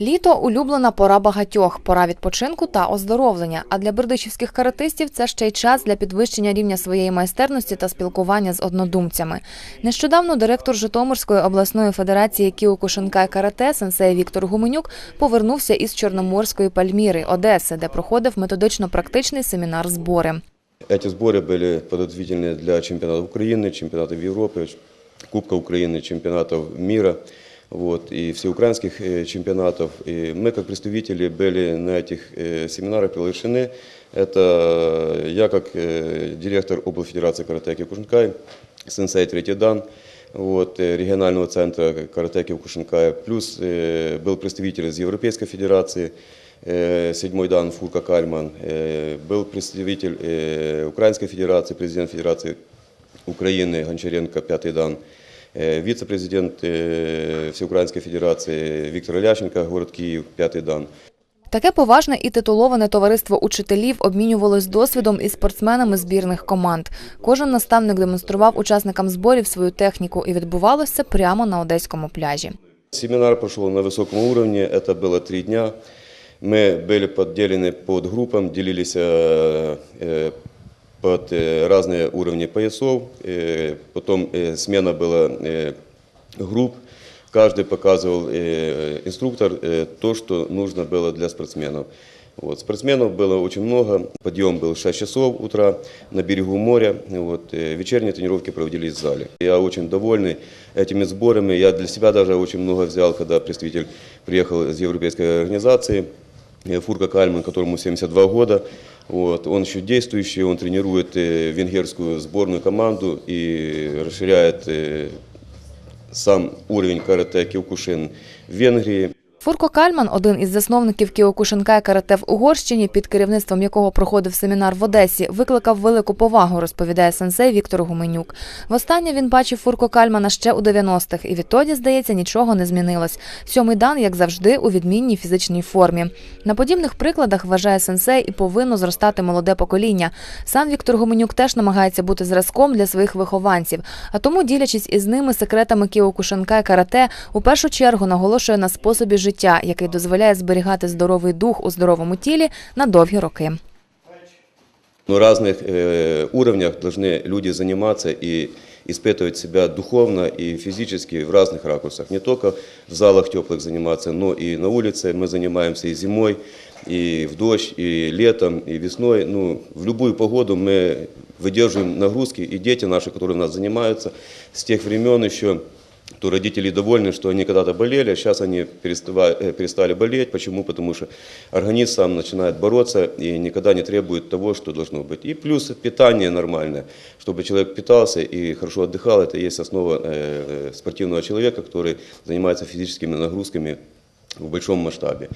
Літо улюблена пора багатьох, пора відпочинку та оздоровлення. А для бердичівських каратистів це ще й час для підвищення рівня своєї майстерності та спілкування з однодумцями. Нещодавно директор Житомирської обласної федерації Кіокушинкай карате сенсей Віктор Гуменюк повернувся із Чорноморської Пальміри Одеси, де проходив методично-практичний семінар збори. Эти сборы были подготовительные для чемпионатов Украины, чемпионатов Европы, Кубка Украины, чемпионатов мира вот, и всеукраинских э, чемпионатов. И мы, как представители, были на этих э, семинарах приглашены. Это я, как э, директор области Федерации карате Кукушинкай, сенсей Третий Дан, вот, э, регионального центра карате Кукушинкай, плюс э, был представитель из Европейской Федерации, э, седьмой дан Фурка Кальман, э, был представитель э, Украинской Федерации, президент Федерации Украины Гончаренко, пятый дан, э, вице-президент э, Всеукраинской Федерации Виктор Лященко, город Киев, пятый дан. Таке поважне і титуловане товариство учителів обмінювалось досвідом із спортсменами збірних команд. Кожен наставник демонстрував учасникам зборів свою техніку, і відбувалося це прямо на одеському пляжі. Семинар прошел на высоком уровне, это было три дня. Мы были поделены под группам, делились э, э, под э, разные уровни поясов. Э, Потом э, смена была групп. Каждый показывал инструктор то, что нужно было для спортсменов. Вот. Спортсменов было очень много. Подъем был в 6 часов утра на берегу моря. Вот. Вечерние тренировки проводились в зале. Я очень довольный этими сборами. Я для себя даже очень много взял, когда представитель приехал из европейской организации. Фурка Кальман, которому 72 года. Вот. Он еще действующий, он тренирует э, венгерскую сборную команду и расширяет э, сам уровень карате Киокушин в Венгрии. Фурко Кальман, один із засновників Кіокушинкай карате в Угорщині, під керівництвом якого проходив семінар в Одесі, викликав велику повагу, розповідає сенсей Віктор Гуменюк. Востаннє він бачив Фурко Кальмана ще у 90-х, і відтоді, здається, нічого не змінилось. Сьомий дан, як завжди, у відмінній фізичній формі. На подібних прикладах вважає сенсей і повинно зростати молоде покоління. Сам Віктор Гуменюк теж намагається бути зразком для своїх вихованців, а тому, ділячись із ними секретами Кіокушинкай карате, у першу чергу наголошує на способі життя, який дозволяє зберігати здоровий дух у здоровому тілі на довгі роки. На разных э, уровнях должны люди заниматься и испытывать себя духовно и физически в разных ракурсах. Не только в залах теплых заниматься, но и на улице мы занимаемся и зимой, и в дождь, и летом, и весной. Ну, в любую погоду мы выдерживаем нагрузки, и дети наши, которые у нас занимаются, с тех времен еще то родители довольны, что они когда-то болели, а сейчас они перестава- э, перестали болеть. Почему? Потому что организм сам начинает бороться и никогда не требует того, что должно быть. И плюс питание нормальное, чтобы человек питался и хорошо отдыхал. Это и есть основа э, спортивного человека, который занимается физическими нагрузками в большом масштабе.